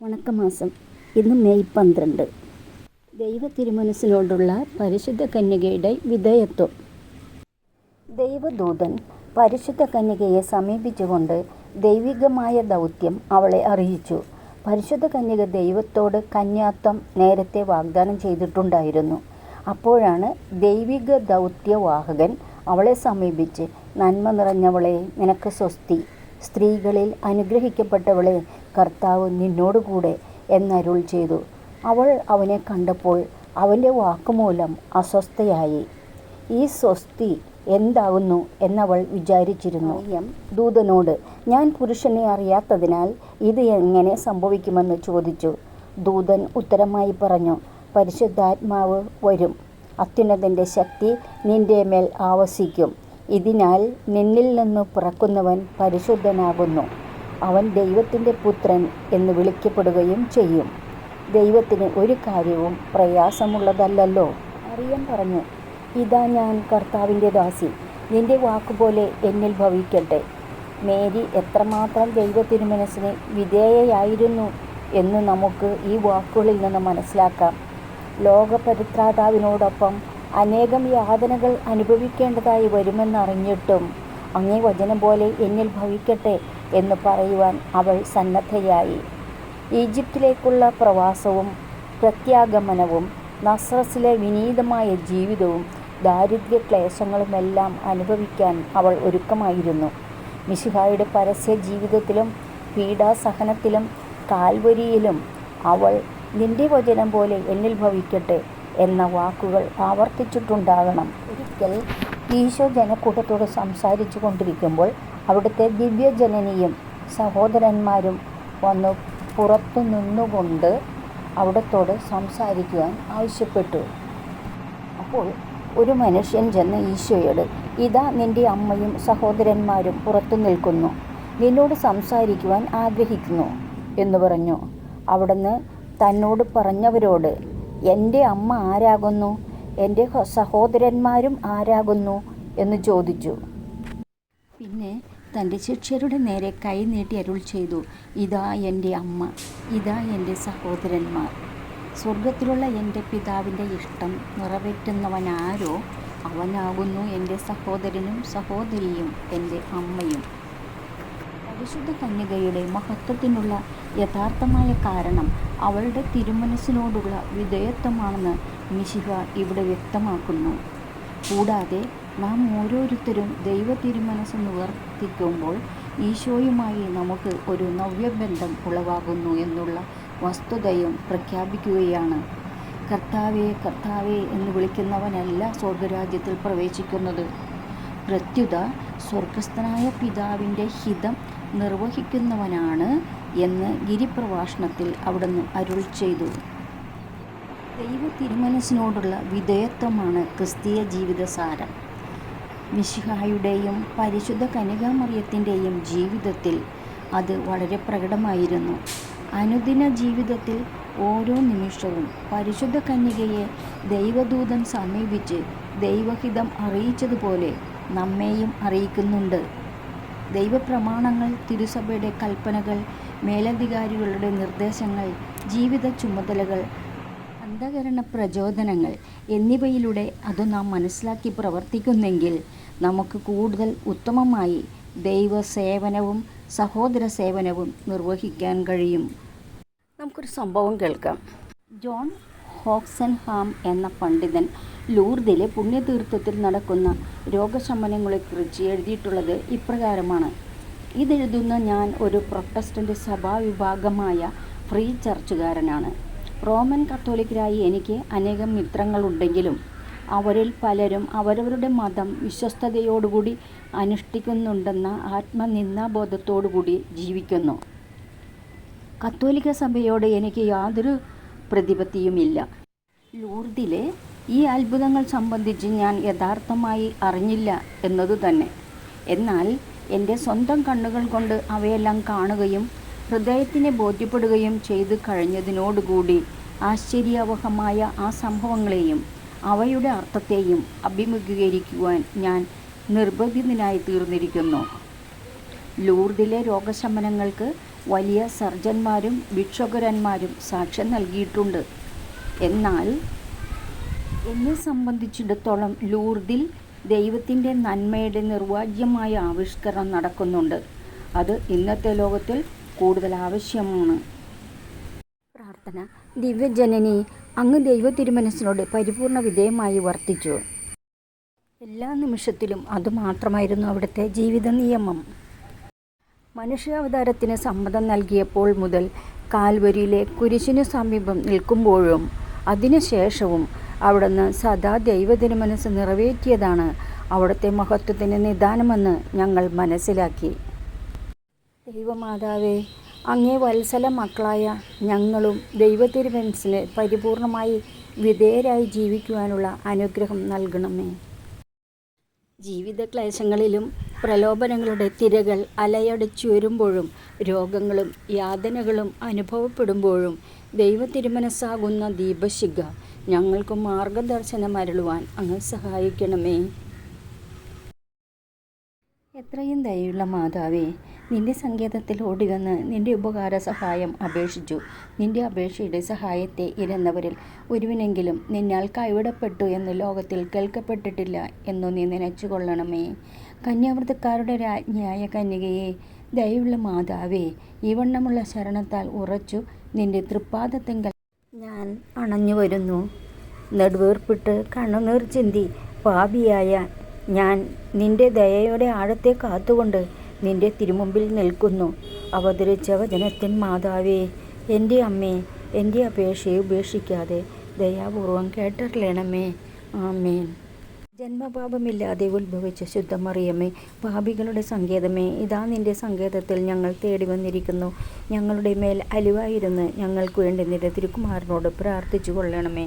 വണക്കമാസം ഇന്ന് മെയ് പന്ത്രണ്ട്. ദൈവ തിരുമനസിനോടുള്ള പരിശുദ്ധ കന്യകയുടെ വിധേയത്വം. ദൈവദൂതൻ പരിശുദ്ധ കന്യകയെ സമീപിച്ചുകൊണ്ട് ദൈവികമായ ദൗത്യം അവളെ അറിയിച്ചു. പരിശുദ്ധ കന്യക ദൈവത്തോട് കന്യാത്വം നേരത്തെ വാഗ്ദാനം ചെയ്തിട്ടുണ്ടായിരുന്നു. അപ്പോഴാണ് ദൈവിക ദൗത്യവാഹകൻ അവളെ സമീപിച്ച് നന്മ നിറഞ്ഞവളെ നിനക്ക് സ്വസ്തി. സ്ത്രീകളിൽ അനുഗ്രഹിക്കപ്പെട്ടവളെ കർത്താവ് നിന്നോടുകൂടെ എന്നരുൾ ചെയ്തു. അവൾ അവനെ കണ്ടപ്പോൾ അവന്റെ വാക്കുമൂലം അസ്വസ്ഥയായി. ഈ സ്വസ്തി എന്താകുന്നു എന്നവൾ വിചാരിച്ചിരുന്നു. എം ദൂതനോട് ഞാൻ പുരുഷനെ അറിയാത്തതിനാൽ ഇത് എങ്ങനെ സംഭവിക്കുമെന്ന് ചോദിച്ചു. ദൂതൻ ഉത്തരമായി പറഞ്ഞു പരിശുദ്ധാത്മാവ് വരും. അത്യുന്നതന്റെ ശക്തി നിന്റെ മേൽ ആവസിക്കും. ഇതിനാൽ നിന്നിൽ നിന്ന് പിറക്കുന്നവൻ പരിശുദ്ധനാകുന്നു. അവൻ ദൈവത്തിന്റെ പുത്രൻ എന്ന് വിളിക്കപ്പെടുകയും ചെയ്യും. ദൈവത്തിന് ഒരു കാര്യവും പ്രയാസമുള്ളതല്ലല്ലോ. അറിയാൻ പറഞ്ഞു ഇതാ ഞാൻ കർത്താവിന്റെ ദാസി. നിന്റെ വാക്കുപോലെ എന്നിൽ ഭവിക്കട്ടെ. മേരി എത്രമാത്രം ദൈവത്തിന് മനസ്സിന് വിധേയയായിരുന്നു എന്ന് നമുക്ക് ഈ വാക്കുകളിൽ നിന്ന് മനസ്സിലാക്കാം. ലോകപരിത്രാതാവിനോടൊപ്പം അനേകം യാതനകൾ അനുഭവിക്കേണ്ടതായി വരുമെന്നറിഞ്ഞിട്ടും അങ്ങേ വചനം പോലെ എന്നിൽ ഭവിക്കട്ടെ എന്ന് പറയുവാൻ അവൾ സന്നദ്ധയായി. ഈജിപ്തിലേക്കുള്ള പ്രവാസവും പ്രത്യാഗമനവും നസ്രസിലെ വിനീതമായ ജീവിതവും ദാരിദ്ര്യ ക്ലേശങ്ങളുമെല്ലാം അനുഭവിക്കാൻ അവൾ ഒരുക്കമായിരുന്നു. മിശിഹായുടെ പരസ്യ ജീവിതത്തിലും പീഡാസഹനത്തിലും കാൽവരിയിലും അവൾ നിന്റെ വചനം പോലെ എന്നിൽ ഭവിക്കട്ടെ എന്ന വാക്കുകൾ ആവർത്തിച്ചിട്ടുണ്ടാകണം. ഒരിക്കൽ ഈശോ ജനക്കൂട്ടത്തോട് സംസാരിച്ചു കൊണ്ടിരിക്കുമ്പോൾ അവിടുത്തെ ദിവ്യജനനിയും സഹോദരന്മാരും വന്ന് പുറത്തു നിന്നുകൊണ്ട് അവിടത്തോട് സംസാരിക്കുവാൻ ആവശ്യപ്പെട്ടു. അപ്പോൾ ഒരു മനുഷ്യൻ ചെന്ന് ഈശോയോട് ഇതാ നിന്റെ അമ്മയും സഹോദരന്മാരും പുറത്തു നിൽക്കുന്നു. നിന്നോട് സംസാരിക്കുവാൻ ആഗ്രഹിക്കുന്നു എന്ന് പറഞ്ഞു. അവിടുന്ന് തന്നോട് പറഞ്ഞവരോട് എന്റെ അമ്മ ആരാകുന്നു? എന്റെ സഹോദരന്മാരും ആരാകുന്നു എന്ന് ചോദിച്ചു. പിന്നെ തന്റെ ശിഷ്യരുടെ നേരെ കൈ നീട്ടി അരുൾ ചെയ്തു ഇതാ എന്റെ അമ്മ ഇതാ എന്റെ സഹോദരന്മാർ. സ്വർഗത്തിലുള്ള എന്റെ പിതാവിന്റെ ഇഷ്ടം നിറവേറ്റുന്നവനാരോ അവനാകുന്നു എന്റെ സഹോദരനും സഹോദരിയും എന്റെ അമ്മയും. പരിശുദ്ധ കന്യകയുടെ മഹത്വത്തിനുള്ള യഥാർത്ഥമായ കാരണം അവളുടെ തിരുമനസ്സിനോടുള്ള വിധേയത്വമാണെന്ന് മിശിഹ ഇവിടെ വ്യക്തമാക്കുന്നു. കൂടാതെ നാം ഓരോരുത്തരും ദൈവ തിരുമനസ് നിവർത്തിക്കുമ്പോൾ ഈശോയുമായി നമുക്ക് ഒരു നവ്യബന്ധം ഉളവാകുന്നു എന്നുള്ള വസ്തുതയും പ്രഖ്യാപിക്കുകയാണ്. കർത്താവെ കർത്താവെ എന്ന് വിളിക്കുന്നവനല്ല സ്വർഗരാജ്യത്തിൽ പ്രവേശിക്കുന്നത് പ്രത്യുത സ്വർഗസ്ഥനായ പിതാവിന്റെ ഹിതം നിർവഹിക്കുന്നവനാണ് എന്ന് ഗിരിപ്രഭാഷണത്തിൽ അവിടുന്ന് അരുൾ ചെയ്തു. ദൈവ തിരുമനസിനോടുള്ള വിധേയത്വമാണ് ക്രിസ്തീയ ജീവിതസാരം. മിശിഹായുടെയും പരിശുദ്ധ കനികാമറിയത്തിന്റെയും ജീവിതത്തിൽ അത് വളരെ പ്രകടമായിരുന്നു. അനുദിന ജീവിതത്തിൽ ഓരോ നിമിഷവും പരിശുദ്ധ കന്യകയെ ദൈവദൂതൻ സമീപിച്ച് ദൈവഹിതം അറിയിച്ചതുപോലെ നമ്മെയും അറിയിക്കുന്നുണ്ട്. ദൈവപ്രമാണങ്ങൾ തിരുസഭയുടെ കൽപ്പനകൾ മേലധികാരികളുടെ നിർദ്ദേശങ്ങൾ ജീവിത ചുമതലകൾ അന്ധകരണ പ്രചോദനങ്ങൾ എന്നിവയിലൂടെ അത് നാം മനസ്സിലാക്കി പ്രവർത്തിക്കുന്നെങ്കിൽ നമുക്ക് കൂടുതൽ ഉത്തമമായി ദൈവ സേവനവും സഹോദര സേവനവും നിർവഹിക്കാൻ കഴിയും. നമുക്കൊരു സംഭവം കേൾക്കാം. ജോൺ ഹോക്സൻഹാം എന്ന പണ്ഡിതൻ ലൂർദിലെ പുണ്യതീർത്ഥത്തിൽ നടക്കുന്ന രോഗശമനങ്ങളെക്കുറിച്ച് എഴുതിയിട്ടുള്ളത് ഇപ്രകാരമാണ്. ഇതെഴുതുന്ന ഞാൻ ഒരു പ്രൊട്ടസ്റ്റന്റ് സഭാവിഭാഗമായ ഫ്രീ ചർച്ചുകാരനാണ്. റോമൻ കത്തോലിക്കരായി എനിക്ക് അനേകം മിത്രങ്ങളുണ്ടെങ്കിലും അവരിൽ പലരും അവരവരുടെ മതം വിശ്വസ്തയോടുകൂടി അനുഷ്ഠിക്കുന്നുണ്ടെന്ന ആത്മനിന്ദാബോധത്തോടുകൂടി ജീവിക്കുന്നു. കത്തോലിക്ക സഭയോട് എനിക്ക് യാതൊരു പ്രതിപത്തിയുമില്ല. ലൂർദിലെ ഈ അത്ഭുതങ്ങൾ സംബന്ധിച്ച് ഞാൻ യഥാർത്ഥമായി അറിഞ്ഞില്ല എന്നതു തന്നെ. എന്നാൽ എന്റെ സ്വന്തം കണ്ണുകൾ കൊണ്ട് അവയെല്ലാം കാണുകയും ഹൃദയത്തിനെ ബോധ്യപ്പെടുകയും ചെയ്തു കഴിഞ്ഞതിനോടുകൂടി ആശ്ചര്യാവഹമായ ആ സംഭവങ്ങളെയും അവയുടെ അർത്ഥത്തെയും അഭിമുഖീകരിക്കുവാൻ ഞാൻ നിർബന്ധിതനായി തീർന്നിരിക്കുന്നു ലൂർദിലെ രോഗശമനങ്ങൾക്ക് വലിയ സർജന്മാരും ഭിക്ഷുകരന്മാരും സാക്ഷ്യം നൽകിയിട്ടുണ്ട്. എന്നാൽ എന്നെ സംബന്ധിച്ചിടത്തോളം ലൂർദിൽ ദൈവത്തിന്റെ നന്മയുടെ നിർവാജ്യമായ ആവിഷ്കരണം നടക്കുന്നുണ്ട്. അത് ഇന്നത്തെ ലോകത്തിൽ കൂടുതൽ ആവശ്യമാണ്. പ്രാർത്ഥന. ദിവ്യജനനി അങ്ങ് ദൈവ തിരുമനസ്സിനോട് പരിപൂർണ വിധേയമായി വർത്തിച്ചു. എല്ലാ നിമിഷത്തിലും അതുമാത്രമായിരുന്നു അവിടുത്തെ ജീവിത നിയമം മനുഷ്യാവതാരത്തിന് സമ്മതം നൽകിയപ്പോൾ മുതൽ കാൽവരിയിലെ കുരിശിനു സമീപം നിൽക്കുമ്പോഴും അതിനുശേഷവും അവിടുന്ന് സദാ ദൈവതിരുമനസ് നിറവേറ്റിയതാണ് അവിടുത്തെ മഹത്വത്തിന് നിദാനമെന്ന് ഞങ്ങൾ മനസ്സിലാക്കി. ദൈവമാതാവേ അങ്ങേ വത്സല മക്കളായ ഞങ്ങളും ദൈവത്തിരുമനസ്സിന് പരിപൂർണമായി വിധേയരായി ജീവിക്കുവാനുള്ള അനുഗ്രഹം നൽകണമേ. ജീവിത ക്ലേശങ്ങളിലും പ്രലോഭനങ്ങളുടെ തിരകൾ അലയടിച്ചുയരുമ്പോഴും രോഗങ്ങളും യാതനകളും അനുഭവപ്പെടുമ്പോഴും ദൈവത്തിരുമനസ്സാകുന്ന ദീപശിഖ ഞങ്ങൾക്ക് മാർഗദർശനം അരുളുവാൻ അങ്ങ് സഹായിക്കണമേ. എത്രയും ദയുള്ള മാതാവേ നിന്റെ സങ്കേതത്തിൽ ഓടിവന്ന് നിന്റെ ഉപകാര സഹായം അപേക്ഷിച്ചു. നിന്റെ അപേക്ഷയുടെ സഹായത്തെ ഇരുന്നവരിൽ ഒരുവിനെങ്കിലും നിന്നാൽ കൈവിടപ്പെട്ടു എന്ന് ലോകത്തിൽ കേൾക്കപ്പെട്ടിട്ടില്ല എന്നു നീ നനച്ചുകൊള്ളണമേ. കന്യാവൃത്തക്കാരുടെ രാജ്ഞിയായ കന്യകയെ ദയുള്ള മാതാവേ ഈ വണ്ണമുള്ള ശരണത്താൽ ഉറച്ചു നിന്റെ തൃപ്പാദത്തെങ്കൽ ഞാൻ അണഞ്ഞു വരുന്നു. നെടുവേർപ്പിട്ട് കണ്ണുനീർ ചിന്തി പാപിയായ ഞാൻ നിന്റെ ദയയുടെ ആഴത്തെ കാത്തുകൊണ്ട് നിന്റെ തിരുമുമ്പിൽ നിൽക്കുന്നു. അവതരിച്ച വചനത്തിൻ മാതാവേ എന്റെ അമ്മേ എന്റെ അപേക്ഷയെ ഉപേക്ഷിക്കാതെ ദയാപൂർവം കേട്ടറിയണമേ. ആമേൻ. ജന്മപാപമില്ലാതെ ഉത്ഭവിച്ച ശുദ്ധമറിയമേ പാപികളുടെ സങ്കേതമേ ഇതാ നിന്റെ സങ്കേതത്തിൽ ഞങ്ങൾ തേടി വന്നിരിക്കുന്നു. ഞങ്ങളുടെ മേൽ അലിവായിരുന്ന് ഞങ്ങൾക്ക് വേണ്ടി നിന്റെ തിരുക്കുമാരനോട് പ്രാർത്ഥിച്ചു കൊള്ളണമേ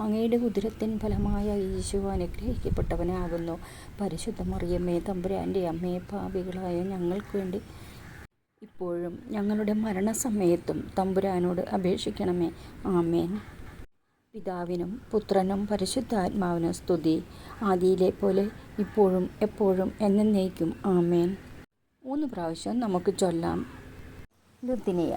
അങ്ങയുടെ ഉദരത്തിൻ ഫലമായ ഈശോ അനുഗ്രഹിക്കപ്പെട്ടവനാകുന്നു. പരിശുദ്ധ മറിയമ്മേ തമ്പുരാന്റെ അമ്മയെ പാപികളായ ഞങ്ങൾക്ക് വേണ്ടി ഇപ്പോഴും ഞങ്ങളുടെ മരണസമയത്തും തമ്പുരാനോട് അപേക്ഷിക്കണമേ. ആമേൻ. പിതാവിനും പുത്രനും പരിശുദ്ധാത്മാവിനും സ്തുതി. ആദിയിലെ പോലെ ഇപ്പോഴും എപ്പോഴും എന്നേക്കും. ആമേൻ. മൂന്ന് പ്രാവശ്യം നമുക്ക് ചൊല്ലാം. ലുത്തിനിയ.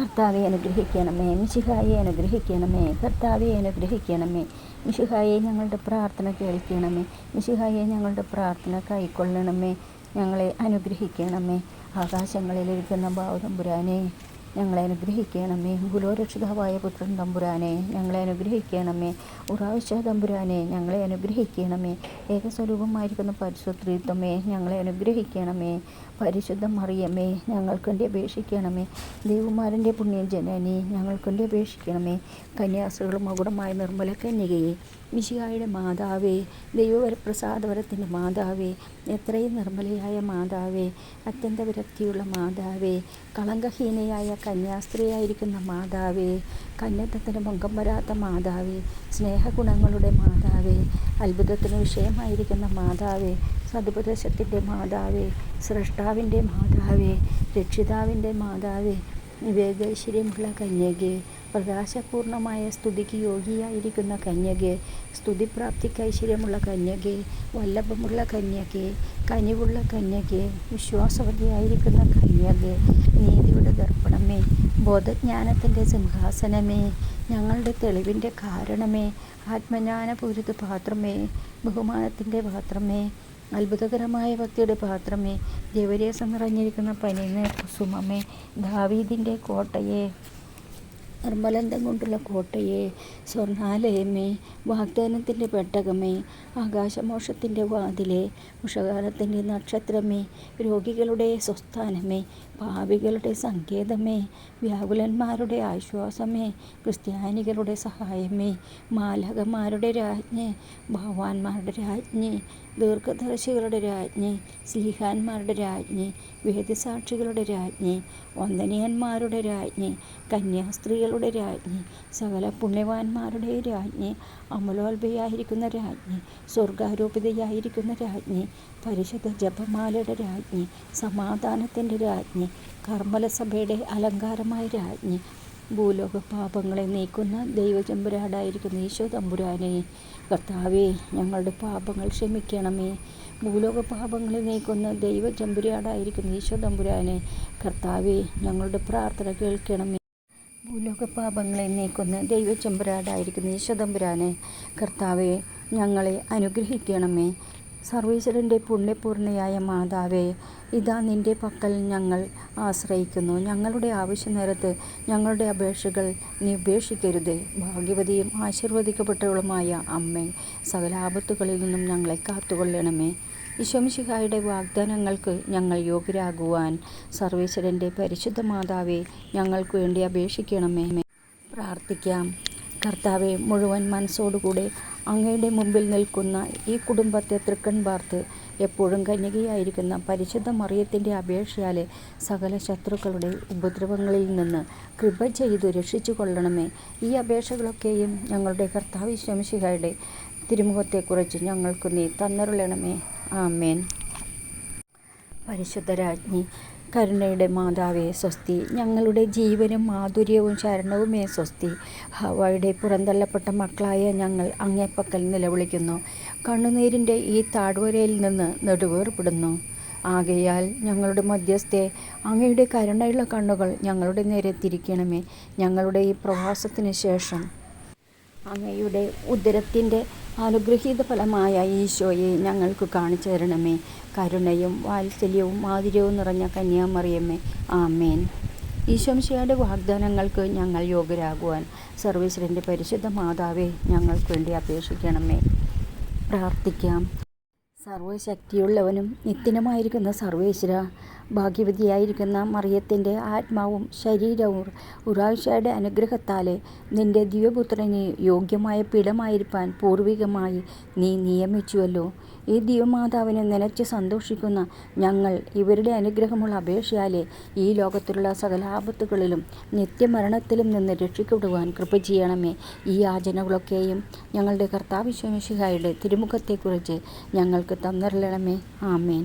കർത്താവെ അനുഗ്രഹിക്കണമേ. മിശിഹായെ അനുഗ്രഹിക്കണമേ. കർത്താവെ അനുഗ്രഹിക്കണമേ. മിശിഹായെ ഞങ്ങളുടെ പ്രാർത്ഥന കേൾക്കണമേ. മിശിഹായെ ഞങ്ങളുടെ പ്രാർത്ഥന കൈക്കൊള്ളണമേ. ഞങ്ങളെ അനുഗ്രഹിക്കണമേ. ആകാശങ്ങളിലിരിക്കുന്ന ഭാവതമ്പുരാനെ ഞങ്ങളെ അനുഗ്രഹിക്കണമേ. ഭൂലോരക്ഷിതാവായ പുത്രൻ തമ്പുരാനെ ഞങ്ങളെ അനുഗ്രഹിക്കണമേ. ഉറാവശ്യ തമ്പുരാനെ ഞങ്ങളെ അനുഗ്രഹിക്കണമേ. ഏകസ്വരൂപമായിരിക്കുന്ന പരിശുദ്ധിത്വമേ ഞങ്ങളെ അനുഗ്രഹിക്കണമേ. പരിശുദ്ധ മറിയമേ ഞങ്ങൾക്കുണ്ടി അപേക്ഷിക്കണമേ. ദേവുമാരന്റെ പുണ്യം ജനനി ഞങ്ങൾക്കുണ്ടി അപേക്ഷിക്കണമേ. കന്യാസുകളും മകുടമായ നിർമ്മല കന്യകയെ മിശിഹായുടെ മാതാവേ ദൈവപ്രസാദവരത്തിന്റെ മാതാവേ എത്രയും നിർമ്മലയായ മാതാവേ അത്യന്ത വിരക്തിയുള്ള മാതാവേ കളങ്കഹീനയായ കന്യാസ്ത്രീയായിരിക്കുന്ന മാതാവേ കന്യത്വത്തിന് മുഖം വരാത്ത മാതാവേ സ്നേഹഗുണങ്ങളുടെ മാതാവേ അത്ഭുതത്തിന് വിഷയമായിരിക്കുന്ന മാതാവേ സതുപദേശത്തിന്റെ മാതാവേ സൃഷ്ടാവിന്റെ മാതാവേ രക്ഷിതാവിന്റെ മാതാവേ വിവേകൈശ്വര്യമുള്ള കന്യകെ പ്രകാശപൂർണമായ സ്തുതിക്ക് യോഗിയായിരിക്കുന്ന കന്യകെ സ്തുതിപ്രാപ്തിക്ക് ഐശ്വര്യമുള്ള കന്യകെ വല്ലഭമുള്ള കന്യകെ കനിവുള്ള കന്യകെ വിശ്വാസവതിയായിരിക്കുന്ന കന്യകെ നീതിയുടെ ദർപ്പണമേ ബോധജ്ഞാനത്തിന്റെ സിംഹാസനമേ ഞങ്ങളുടെ തെളിവിന്റെ കാരണമേ ആത്മജ്ഞാനപൂരിത പാത്രമേ ബഹുമാനത്തിന്റെ പാത്രമേ അത്ഭുതകരമായ ഭക്തിയുടെ പാത്രമേ. ദേവരേസം നിറഞ്ഞിരിക്കുന്ന പനിന്ന് കുസുമമേ ദാവീദിന്റെ കോട്ടയെ. നിർമ്മലന്തം കൊണ്ടുള്ള കോട്ടയെ. സ്വർണാലയമേ വാഗ്ദാനത്തിന്റെ പെട്ടകമേ. ആകാശമോഷത്തിന്റെ വാതിലെ. ഉഷകാലത്തിന്റെ നക്ഷത്രമേ. രോഗികളുടെ സ്വസ്ഥാനമേ. ഭാവികളുടെ സങ്കേതമേ. വ്യാകുലന്മാരുടെ ആശ്വാസമേ. ക്രിസ്ത്യാനികളുടെ സഹായമേ. മാലകന്മാരുടെ രാജ്ഞി. ഭഗവാന്മാരുടെ രാജ്ഞി. ദീർഘദർശികളുടെ രാജ്ഞി സ്ലിഹാന്മാരുടെ രാജ്ഞി വേദസാക്ഷികളുടെ രാജ്ഞി വന്ദനീയന്മാരുടെ രാജ്ഞി കന്യാസ്ത്രീകളുടെ സ്ത്രീകളുടെ രാജ്ഞി സകല പുണ്യവാന്മാരുടെ രാജ്ഞി അമലോത്ഭയായിരിക്കുന്ന രാജ്ഞി സ്വർഗാരോപിതയായിരിക്കുന്ന രാജ്ഞി പരിശുദ്ധ ജപമാലയുടെ രാജ്ഞി സമാധാനത്തിന്റെ രാജ്ഞി കർമ്മലസഭയുടെ അലങ്കാരമായ രാജ്ഞി ഭൂലോക പാപങ്ങളെ നീക്കുന്ന ദൈവചമ്പുരാടായിരിക്കുന്ന ഈശോ തമ്പുരാനെ കർത്താവേ ഞങ്ങളുടെ പാപങ്ങൾ ക്ഷമിക്കണമേ. ഭൂലോക പാപങ്ങളെ നീക്കുന്ന ദൈവ ചമ്പുരാടായിരിക്കുന്ന ഈശോ തമ്പുരാനെ കർത്താവേ ഞങ്ങളുടെ പ്രാർത്ഥന കേൾക്കണമേ. ഭൂലോക പാപങ്ങളെ നീക്കുന്ന ദൈവചമ്പുരാടായിരിക്കുന്ന ഈശോ തമ്പുരാനെ കർത്താവെ ഞങ്ങളെ അനുഗ്രഹിക്കണമേ. സർവീശ്വരന്റെ പുണ്യപൂർണയായ മാതാവേ ഇതാ നിന്റെ പക്കൽ ഞങ്ങൾ ആശ്രയിക്കുന്നു. ഞങ്ങളുടെ ആവശ്യ നേരത്ത് ഞങ്ങളുടെ അപേക്ഷകൾ നീ ഉപേക്ഷിക്കരുതേ ഭാഗ്യവതിയും ആശീർവദിക്കപ്പെട്ടവളുമായ അമ്മേ സകല ആപത്തുകളിൽ നിന്നും ഞങ്ങളെ കാത്തുകൊള്ളണമേ. ഈശോമിശിഹായുടെ വാഗ്ദാനങ്ങൾക്ക് ഞങ്ങൾ യോഗ്യരാകുവാൻ സർവേശ്വരന്റെ പരിശുദ്ധ മാതാവെ ഞങ്ങൾക്ക് വേണ്ടി അപേക്ഷിക്കണമേ. പ്രാർത്ഥിക്കാം. കർത്താവെ മുഴുവൻ മനസ്സോടുകൂടെ അങ്ങയുടെ മുമ്പിൽ നിൽക്കുന്ന ഈ കുടുംബത്തെ തൃക്കൺ പാർത്ത് എപ്പോഴും കന്യകയായിരിക്കുന്ന പരിശുദ്ധ മറിയത്തിന്റെ അപേക്ഷയാലെ സകല ശത്രുക്കളുടെ ഉപദ്രവങ്ങളിൽ നിന്ന് കൃപ ചെയ്തു രക്ഷിച്ചു കൊള്ളണമേ. ഈ അപേക്ഷകളൊക്കെയും ഞങ്ങളുടെ കർത്താവ് ശംശികയുടെ തിരുമുഖത്തെക്കുറിച്ച് ഞങ്ങൾക്ക് നീ തന്നരുളണമേ. ആമേൻ. പരിശുദ്ധരാജ്ഞി കരുണയുടെ മാതാവേ സ്വസ്തി. ഞങ്ങളുടെ ജീവനും മാധുര്യവും ശരണവുമേ സ്വസ്തി. ഹവായുടെ പുറന്തള്ളപ്പെട്ട മക്കളായ ഞങ്ങൾ അങ്ങേപ്പക്കൽ നിലവിളിക്കുന്നു. കണ്ണുനീരിന്റെ ഈ താഴ്വരയിൽ നിന്ന് നെടുവേർപ്പെടുന്നു. ആകയാൽ ഞങ്ങളുടെ മധ്യസ്ഥെ അങ്ങയുടെ കരുണയുള്ള കണ്ണുകൾ ഞങ്ങളുടെ നേരെ തിരിക്കണമേ. ഞങ്ങളുടെ ഈ പ്രവാസത്തിന് ശേഷം അങ്ങയുടെ ഉദരത്തിന്റെ അനുഗ്രഹീത ഫലമായ ഈശോയെ ഞങ്ങൾക്ക് കാണിച്ചു തരണമേ കരുണയും വാത്സല്യവും മാധുര്യവും നിറഞ്ഞ കന്യാമറിയമ്മേ ആമേൻ. ഈശോംശയുടെ വാഗ്ദാനങ്ങൾക്ക് ഞങ്ങൾ യോഗ്യരാകുവാൻ സർവീശ്വരന്റെ പരിശുദ്ധ മാതാവെ ഞങ്ങൾക്ക് വേണ്ടി അപേക്ഷിക്കണമേ. പ്രാർത്ഥിക്കാം. സർവശക്തിയുള്ളവനും നിത്യനുമായിരിക്കുന്ന സർവേശ്വര ഭാഗ്യവതിയായിരിക്കുന്ന മറിയത്തിന്റെ ആത്മാവും ശരീരവും ഉറാഴ്ചയുടെ അനുഗ്രഹത്താലെ നിന്റെ ദിവ്യപുത്രന് യോഗ്യമായ പിടമായിരിക്കാൻ പൂർവികമായി നീ നിയമിച്ചുവല്ലോ. ഈ ദിവമാതാവിനെ നനച്ച് സന്തോഷിക്കുന്ന ഞങ്ങൾ ഇവരുടെ അനുഗ്രഹമുള്ള അപേക്ഷയാലെ ഈ ലോകത്തിലുള്ള സകലാപത്തുകളിലും നിത്യമരണത്തിലും നിന്ന് രക്ഷിക്കപ്പെടുവാൻ കൃപ ചെയ്യണമേ. ഈ യാചനകളൊക്കെയും ഞങ്ങളുടെ കർത്താവിശ്വമിഷിഹായുടെ തിരുമുഖത്തെക്കുറിച്ച് ഞങ്ങൾക്ക് തന്നിരലണമേ ആമേൻ.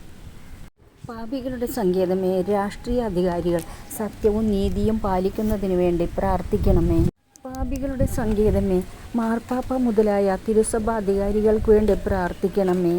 പാപികളുടെ സങ്കേതമേ രാഷ്ട്രീയ അധികാരികൾ സത്യവും നീതിയും പാലിക്കുന്നതിനു വേണ്ടി പ്രാർത്ഥിക്കണമേ. പാപികളുടെ സങ്കേതമേ മാർപ്പാപ്പ മുതലായ തിരുസഭ അധികാരികൾക്ക് വേണ്ടി പ്രാർത്ഥിക്കണമേ.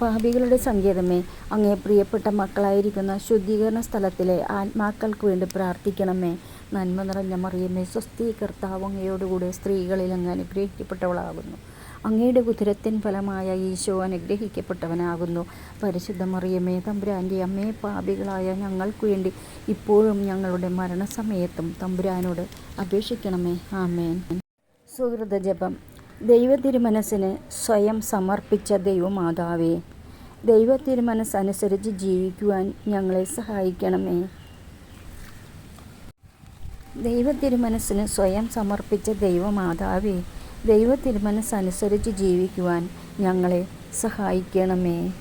പാപികളുടെ സങ്കേതമേ അങ്ങേ പ്രിയപ്പെട്ട മക്കളായിരിക്കുന്ന ശുദ്ധീകരണ സ്ഥലത്തിലെ ആത്മാക്കൾക്ക് വേണ്ടി പ്രാർത്ഥിക്കണമേ. നന്മ നിറഞ്ഞ മറിയമേ സ്വസ്തി കർത്താവ് അങ്ങയോടുകൂടെ സ്ത്രീകളിൽ അങ്ങ് അനുഗ്രഹിക്കപ്പെട്ടവളാകുന്നു. അങ്ങയുടെ ഉദരത്തിൻ ഫലമായ ഈശോ അനുഗ്രഹിക്കപ്പെട്ടവനാകുന്നു. പരിശുദ്ധ മറിയമേ തമ്പുരാന്റെ അമ്മയെ പാപികളായ ഞങ്ങൾക്ക് വേണ്ടി ഇപ്പോഴും ഞങ്ങളുടെ മരണസമയത്തും തമ്പുരാനോട് അപേക്ഷിക്കണമേ. ആമേൻ. സുഹൃത ജപം. ദൈവ തിരുമനസ്സിന് സ്വയം സമർപ്പിച്ച ദൈവമാതാവേ ദൈവ തിരുമനസ്സനുസരിച്ച് ജീവിക്കുവാൻ ഞങ്ങളെ സഹായിക്കണമേ. ദൈവ തിരുമനസ്സിന് സ്വയം സമർപ്പിച്ച ദൈവമാതാവേ ദൈവ തിരുമനസ്സനുസരിച്ച് ജീവിക്കുവാൻ ഞങ്ങളെ സഹായിക്കണമേ.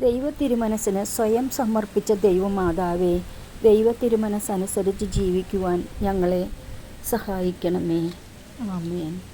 ദൈവ തിരുമനസ്സിന് സ്വയം സമർപ്പിച്ച ദൈവമാതാവേ ദൈവ തിരുമനസ്സനുസരിച്ച് ജീവിക്കുവാൻ ഞങ്ങളെ സഹായിക്കണമേ. ആമേൻ.